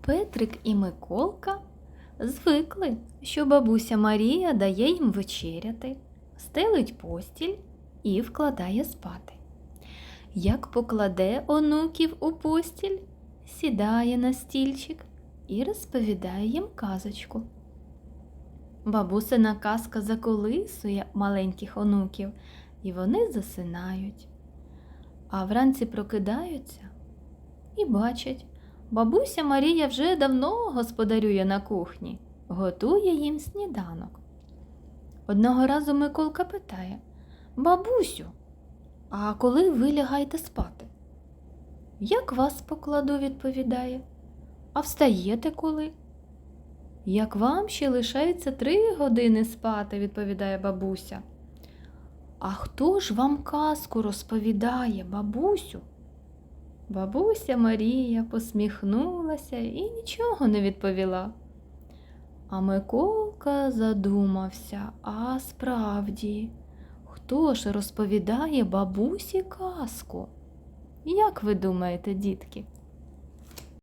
Петрик і Миколка звикли, що бабуся Марія дає їм вечеряти, стелить постіль і вкладає спати. Як покладе онуків у постіль, сідає на стільчик і розповідає їм казочку. Бабусина казка заколисує маленьких онуків, і вони засинають. А вранці прокидаються і бачать, бабуся Марія вже давно господарює на кухні, готує їм сніданок. Одного разу Миколка питає Бабусю, а коли ви лягаєте спати? Як вас покладу, відповідає. А встаєте коли? Як вам ще лишається три години спати, відповідає бабуся. А хто ж вам казку розповідає, бабусю? Бабуся Марія посміхнулася і нічого не відповіла. А Миколка задумався, а справді, хто ж розповідає бабусі казку? Як ви думаєте, дітки?